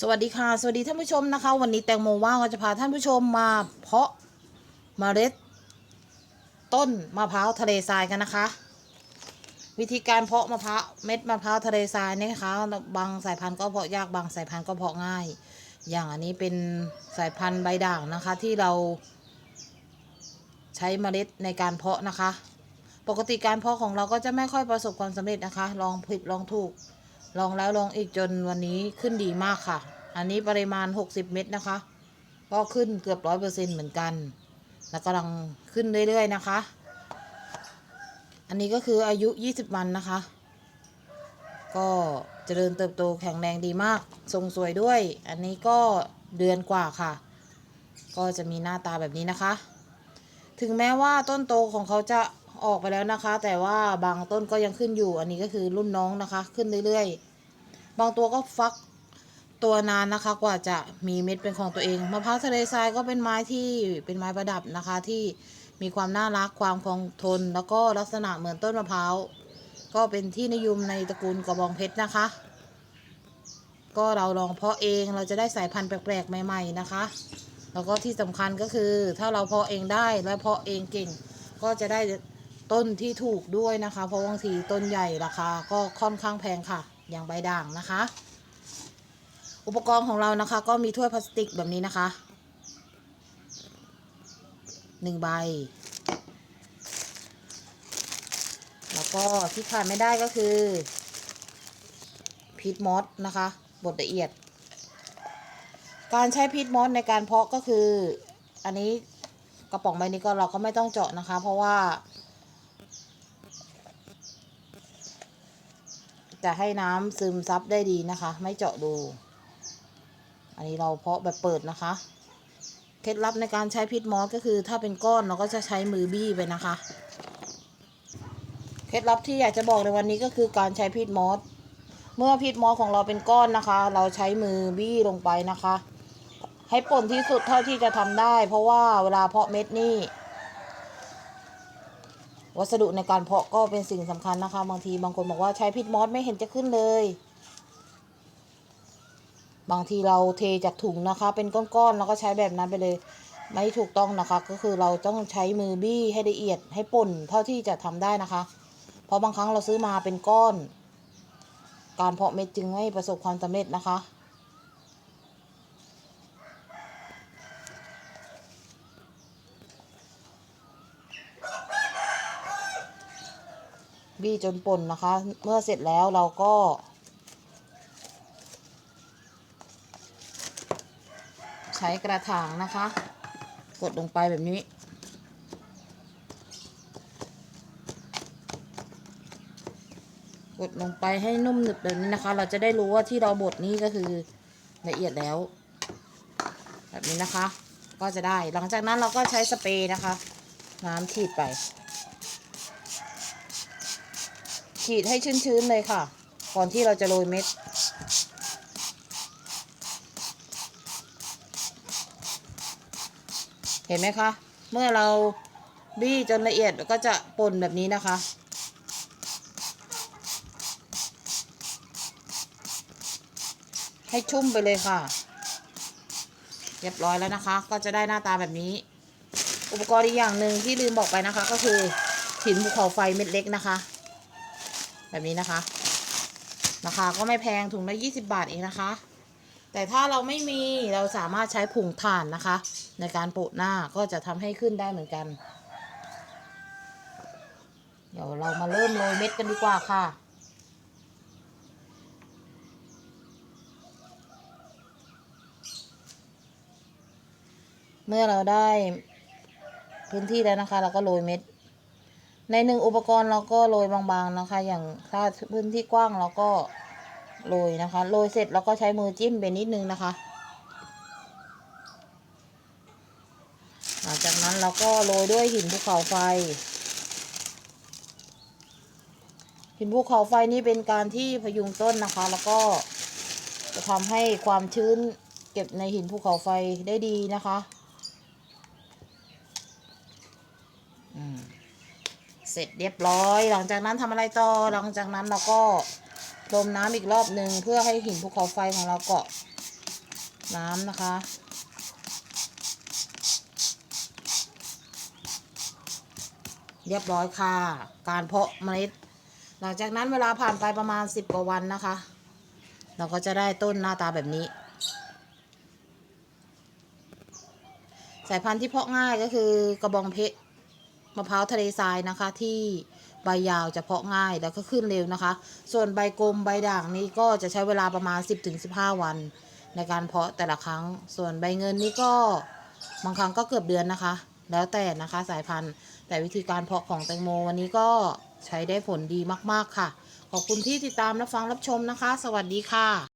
สวัสดีค่ะ สวัสดีท่านผู้ชมนะคะ วันนี้แตงโมว่างก็จะพาท่านผู้ชมมาเพาะเมล็ด ต้นมะพร้าวทะเลทรายกันนะคะ วิธีการเพาะมะพร้าวเม็ดมะพร้าวทะเลทรายนี่ยนะคะบางสายพันธุ์ก็เพาะยากบางสายพันธุ์ก็เพาะง่าย อย่างอันนี้เป็นสายพันธุ์ใบด่างนะคะ ที่เรา ใช้เมล็ดในการเพาะนะคะ ปกติการเพาะของเราก็จะไม่ค่อยประสบความสำเร็จนะคะ ลองผิดลองถูก ลองแล้วลองอีกจนวันนี้ขึ้นดีมากค่ะ อันนี้ปริมาณ 60 เม็ดนะคะ ก็ขึ้นเกือบร้อยเปอร์เซ็นเหมือนกัน แล้วกำลังขึ้นเรื่อยๆนะคะ อันนี้ก็คืออายุ 20 วันนะคะ ก็เจริญเติบโตแข็งแรงดีมาก ทรงสวยด้วย อันนี้ก็เดือนกว่าค่ะ ก็จะมีหน้าตาแบบนี้นะคะ ถึงแม้ว่าต้นโตของเขาจะออกไปแล้วนะคะ แต่ว่าบางต้นก็ยังขึ้นอยู่อันนี้ก็คือรุ่นน้องนะคะ ขึ้นเรื่อยๆ บางตัวก็ฟักตัวนานนะคะ กว่าจะมีเม็ดเป็นของตัวเองมะพร้าวทะเลทรายก็เป็นไม้ที่เป็นไม้ประดับนะคะที่มีความน่ารักความคงทน แล้วก็ลักษณะเหมือนต้นมะพร้าวก็เป็นที่นิยมในตระกูลกระบองเพชรนะคะ ก็เราลองเพาะเองเราจะได้สายพันธุ์แปลกๆใหม่ ๆนะคะ แล้วก็ที่สำคัญก็คือถ้าเราเพาะเองได้และเพาะเองเก่ง ก็จะได้ต้นที่ถูกด้วยนะคะ เพราะบางทีต้นใหญ่ราคาก็ค่อนข้างแพงค่ะ อย่างใบด่างนะคะ อุปกรณ์ของเรานะคะ ก็มีถ้วยพลาสติกแบบนี้นะคะหนึ่งใบ แล้วก็ที่ขาดไม่ได้ก็คือพีทมอสนะคะบดละเอียด การใช้พีทมอสในการเพาะก็คือ อันนี้กระป๋องใบนี้ก็เราก็ไม่ต้องเจาะนะคะ เพราะว่า จะให้น้ำซึมซับได้ดีนะคะ ไม่เจาะดู อันนี้เราเพาะแบบเปิดนะคะ เคล็ดลับในการใช้พิษมอสก็คือ ถ้าเป็นก้อนเราก็จะใช้มือบี้ไปนะคะ เคล็ดลับที่อยากจะบอกในวันนี้ก็คือการใช้พิษมอสเมื่อพิษมอสของเราเป็นก้อนนะคะ เราใช้มือบี้ลงไปนะคะ ให้ป่นที่สุดเท่าที่จะทำได้ เพราะว่าเวลาเพาะเม็ดนี่ วัสดุในการเพาะก็เป็นสิ่งสำคัญนะคะ บางทีบางคนบอกว่าใช้พิษมอสไม่เห็นจะขึ้นเลย บางทีเราเทจากถุงนะคะ เป็นก้อนๆแล้วก็ใช้แบบนั้นไปเลย ไม่ถูกต้องนะคะ ก็คือเราต้องใช้มือบี้ให้ละเอียดให้ป่นเท่าที่จะทำได้นะคะ เพราะบางครั้งเราซื้อมาเป็นก้อน การเพาะเม็ดจึงไม่ประสบความสำเร็จนะคะ บี้จนป่นนะคะ เมื่อเสร็จแล้วเราก็ ใช้กระถางนะคะ กดลงไปแบบนี้ กดลงไปให้นุ่มหนึบแบบนี้นะคะ เราจะได้รู้ว่าที่เราบดนี่ก็คือละเอียดแล้ว แบบนี้นะคะ ก็จะได้หลังจากนั้นเราก็ใช้สเปรย์นะคะ น้ำฉีดไป ฉีดให้ชื้นๆเลยค่ะ ก่อนที่เราจะโรยเม็ด เห็นไหมคะ เมื่อเราบี้จนละเอียดก็จะป่นแบบนี้นะคะให้ชุ่มไปเลยค่ะ เรียบร้อยแล้วนะคะ ก็จะได้หน้าตาแบบนี้ อุปกรณ์อีกอย่างหนึ่งที่ลืมบอกไปนะคะ ก็คือหินภูเขาไฟเม็ดเล็กนะคะ แบบนี้นะคะ ราคาก็ไม่แพงถุงละ20บาทเองนะคะ แต่ถ้าเราไม่มีเราสามารถใช้ผงถ่านนะคะ ในการโปะหน้าก็จะทำให้ขึ้นได้เหมือนกัน เดี๋ยวเรามาเริ่มโรยเม็ดกันดีกว่าค่ะเมื่อเราได้พื้นที่แล้วนะคะ เราก็โรยเม็ด ในหนึ่งอุปกรณ์เราก็โรยบางๆนะคะ อย่างถ้าพื้นที่กว้างเราก็โรยนะคะโรยเสร็จเราก็ใช้มือจิ้มไปนิดนึงนะคะ หลังจากนั้นเราก็โรยด้วยหินภูเขาไฟ หินภูเขาไฟนี่เป็นการที่พยุงต้นนะคะ แล้วก็จะทำให้ความชื้นเก็บในหินภูเขาไฟได้ดีนะคะอืม เสร็จเรียบร้อย หลังจากนั้นทำอะไรต่อหลังจากนั้นเราก็พรมน้ำอีกรอบหนึ่งเพื่อให้หินภูเขาไฟของเราเกาะน้ำนะคะ เรียบร้อยค่ะ การเพาะเมล็ด หลังจากนั้นเวลาผ่านไปประมาณ 10กว่าวันนะคะ เราก็จะได้ต้นหน้าตาแบบนี้ สายพันธุ์ที่เพาะง่ายก็คือกระบองเพชร มะพร้าวทะเลทรายนะคะที่ใบยาวจะเพาะง่ายแล้วก็ขึ้นเร็วนะคะ ส่วนใบกลมใบด่างนี้ก็จะใช้เวลาประมาณ 10-15 วัน ในการเพาะแต่ละครั้ง ส่วนใบเงินนี้ก็บางครั้งก็เกือบเดือนนะคะ แล้วแต่นะคะสายพันธุ์ แต่วิธีการเพาะของแตงโมวันนี้ก็ใช้ได้ผลดีมากๆค่ะ ขอบคุณที่ติดตามรับฟังรับชมนะคะ สวัสดีค่ะ